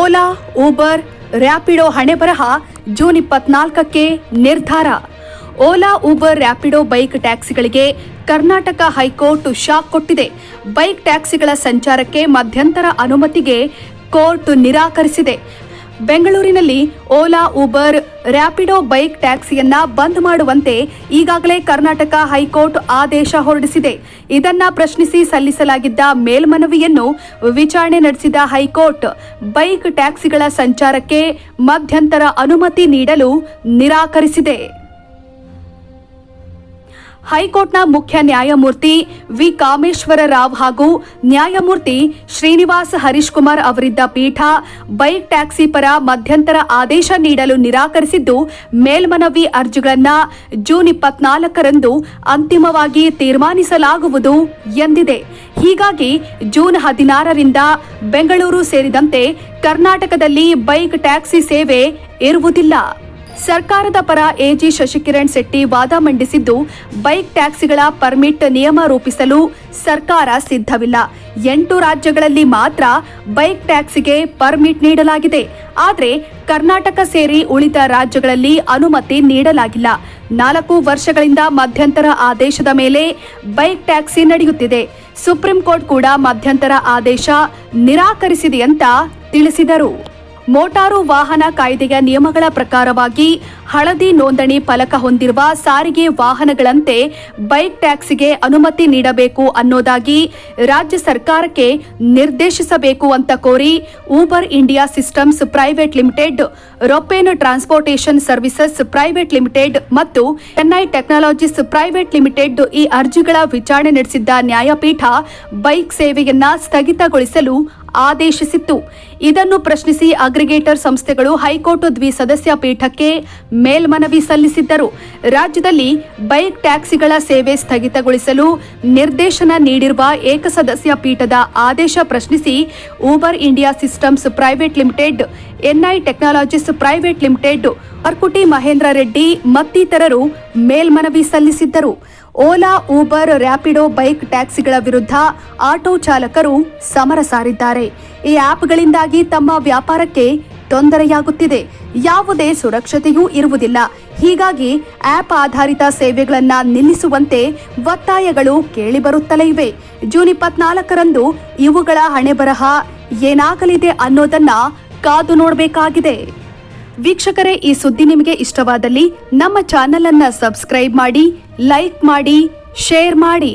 Ola, Uber, Rapido ಹಣೆಬರಹ June ಇಪ್ಪತ್ನಾಲ್ಕಕ್ಕೆ ನಿರ್ಧಾರ. Ola, Uber, Rapido bike ಟ್ಯಾಕ್ಸಿಗಳಿಗೆ ಕರ್ನಾಟಕ ಹೈಕೋರ್ಟ್ ಶಾಕ್ ಕೊಟ್ಟಿದೆ. ಬೈಕ್ ಟ್ಯಾಕ್ಸಿಗಳ ಸಂಚಾರಕ್ಕೆ ಮಧ್ಯಂತರ ಅನುಮತಿಗೆ ಕೋರ್ಟ್ ನಿರಾಕರಿಸಿದೆ. ಬೆಂಗಳೂರಿನಲ್ಲಿ ಓಲಾ, ಉಬರ್ ರ್ಯಾಪಿಡೋ ಬೈಕ್ ಟ್ಯಾಕ್ಸಿಯನ್ನ ಬಂದ್ ಮಾಡುವಂತೆ ಈಗಾಗಲೇ ಕರ್ನಾಟಕ ಹೈಕೋರ್ಟ್ ಆದೇಶ ಹೊರಡಿಸಿದೆ. ಇದನ್ನ ಪ್ರಶ್ನಿಸಿ ಸಲ್ಲಿಸಲಾಗಿದ್ದ ಮೇಲ್ಮನವಿಯನ್ನು ವಿಚಾರಣೆ ನಡೆಸಿದ ಹೈಕೋರ್ಟ್, ಬೈಕ್ ಟ್ಯಾಕ್ಸಿಗಳ ಸಂಚಾರಕ್ಕೆ ಮಧ್ಯಂತರ ಅನುಮತಿ ನೀಡಲು ನಿರಾಕರಿಸಿದೆ. ಹೈಕೋರ್ಟ್ನ ಮುಖ್ಯ ನ್ಯಾಯಮೂರ್ತಿ ವಿ. ಕಾಮೇಶ್ವರ ರಾವ್ ಹಾಗೂ ನ್ಯಾಯಮೂರ್ತಿ ಶ್ರೀನಿವಾಸ್ ಹರೀಶ್ ಕುಮಾರ್ ಅವರಿದ್ದ ಪೀಠ ಬೈಕ್ ಟ್ಯಾಕ್ಸಿ ಪರ ಮಧ್ಯಂತರ ಆದೇಶ ನೀಡಲು ನಿರಾಕರಿಸಿದ್ದು, ಮೇಲ್ಮನವಿ ಅರ್ಜಿಗಳನ್ನು ಜೂನ್ ಇಪ್ಪತ್ನಾಲ್ಕರಂದು ಅಂತಿಮವಾಗಿ ತೀರ್ಮಾನಿಸಲಾಗುವುದು ಎಂದಿದೆ. ಹೀಗಾಗಿ ಜೂನ್ ಹದಿನಾರರಿಂದ ಬೆಂಗಳೂರು ಸೇರಿದಂತೆ ಕರ್ನಾಟಕದಲ್ಲಿ ಬೈಕ್ ಟ್ಯಾಕ್ಸಿ ಸೇವೆ ಇರುವುದಿಲ್ಲ. ಸರ್ಕಾರದ ಪರ ಎಜಿ ಶಶಿಕಿರಣ್ ಶೆಟ್ಟಿ ವಾದ ಮಂಡಿಸಿದ್ದು, ಬೈಕ್ ಟ್ಯಾಕ್ಸಿಗಳ ಪರ್ಮಿಟ್ ನಿಯಮ ರೂಪಿಸಲು ಸರ್ಕಾರ ಸಿದ್ಧವಿಲ್ಲ. ಎಂಟು ರಾಜ್ಯಗಳಲ್ಲಿ ಮಾತ್ರ ಬೈಕ್ ಟ್ಯಾಕ್ಸಿಗೆ ಪರ್ಮಿಟ್ ನೀಡಲಾಗಿದೆ. ಆದರೆ ಕರ್ನಾಟಕ ಸೇರಿ ಉಳಿದ ರಾಜ್ಯಗಳಲ್ಲಿ ಅನುಮತಿ ನೀಡಲಾಗಿಲ್ಲ. ನಾಲ್ಕು ವರ್ಷಗಳಿಂದ ಮಧ್ಯಂತರ ಆದೇಶದ ಮೇಲೆ ಬೈಕ್ ಟ್ಯಾಕ್ಸಿ ನಡೆಯುತ್ತಿದೆ. ಸುಪ್ರೀಂ ಕೋರ್ಟ್ ಕೂಡ ಮಧ್ಯಂತರ ಆದೇಶ ನಿರಾಕರಿಸಿದೆ ಅಂತ ತಿಳಿಸಿದರು. ಮೋಟಾರು ವಾಹನ ಕಾಯ್ದೆಯ ನಿಯಮಗಳ ಪ್ರಕಾರವಾಗಿ ಹಳದಿ ನೋಂದಣಿ ಫಲಕ ಹೊಂದಿರುವ ಸಾರಿಗೆ ವಾಹನಗಳಂತೆ ಬೈಕ್ ಟ್ಯಾಕ್ಸಿಗೆ ಅನುಮತಿ ನೀಡಬೇಕು ಅನ್ನೋದಾಗಿ ರಾಜ್ಯ ಸರ್ಕಾರಕ್ಕೆ ನಿರ್ದೇಶಿಸಬೇಕು ಅಂತ ಕೋರಿ Uber India systems private limited Roppen transportation services private limited ಮತ್ತು ಚೆನ್ನೈ ಟೆಕ್ನಾಲಜೀಸ್ ಪ್ರೈವೇಟ್ ಲಿಮಿಟೆಡ್ ಈ ಅರ್ಜಿಗಳ ವಿಚಾರಣೆ ನಡೆಸಿದ್ದ ನ್ಯಾಯಪೀಠ ಬೈಕ್ ಸೇವೆಯನ್ನ ಸ್ಥಗಿತಗೊಳಿಸಲು ಆದೇಶಿಸಿತ್ತು. ಇದನ್ನು ಪ್ರಶ್ನಿಸಿ ಅಗ್ರಿಗೇಟರ್ ಸಂಸ್ಥೆಗಳು ಹೈಕೋರ್ಟ್ ದ್ವಿಸದಸ್ಯ ಪೀಠಕ್ಕೆ ಮೇಲ್ಮನವಿ ಸಲ್ಲಿಸಿದ್ದರು. ರಾಜ್ಯದಲ್ಲಿ ಬೈಕ್ ಟ್ಯಾಕ್ಸಿಗಳ ಸೇವೆ ಸ್ಥಗಿತಗೊಳಿಸಲು ನಿರ್ದೇಶನ ನೀಡಿರುವ ಏಕಸದಸ್ಯ ಪೀಠದ ಆದೇಶ ಪ್ರಶ್ನಿಸಿ Uber India systems private limited ANI technologies private limited, Arkuti Mahendra Reddy ಮತ್ತಿತರರು ಮೇಲ್ಮನವಿ ಸಲ್ಲಿಸಿದ್ದರು. ಓಲಾ, ಊಬರ್ ರ್ಯಾಪಿಡೋ ಬೈಕ್ ಟ್ಯಾಕ್ಸಿಗಳ ವಿರುದ್ಧ ಆಟೋ ಚಾಲಕರು ಸಮರ ಸಾರಿದ್ದಾರೆ. ಈ ಆಪ್ಗಳಿಂದಾಗಿ ತಮ್ಮ ವ್ಯಾಪಾರಕ್ಕೆ ತೊಂದರೆಯಾಗುತ್ತಿದೆ. ಯಾವುದೇ ಸುರಕ್ಷತೆಯೂ ಇರುವುದಿಲ್ಲ. ಹೀಗಾಗಿ ಆಪ್ ಆಧಾರಿತ ಸೇವೆಗಳನ್ನು ನಿಲ್ಲಿಸುವಂತೆ ಒತ್ತಾಯಗಳು ಕೇಳಿಬರುತ್ತಲೇ ಇವೆ. ಜೂನ್ ಇಪ್ಪತ್ನಾಲ್ಕರಂದು ಇವುಗಳ ಹಣೆಬರಹ ಏನಾಗಲಿದೆ ಅನ್ನೋದನ್ನ ಕಾದು ನೋಡಬೇಕಾಗಿದೆ. ವೀಕ್ಷಕರೇ, ಈ ಸುದ್ದಿ ನಿಮಗೆ ಇಷ್ಟವಾದಲ್ಲಿ ನಮ್ಮ ಚಾನೆಲ್ ಅನ್ನ ಸಬ್ಸ್ಕ್ರೈಬ್ ಮಾಡಿ, ಲೈಕ್ ಮಾಡಿ, ಶೇರ್ ಮಾಡಿ.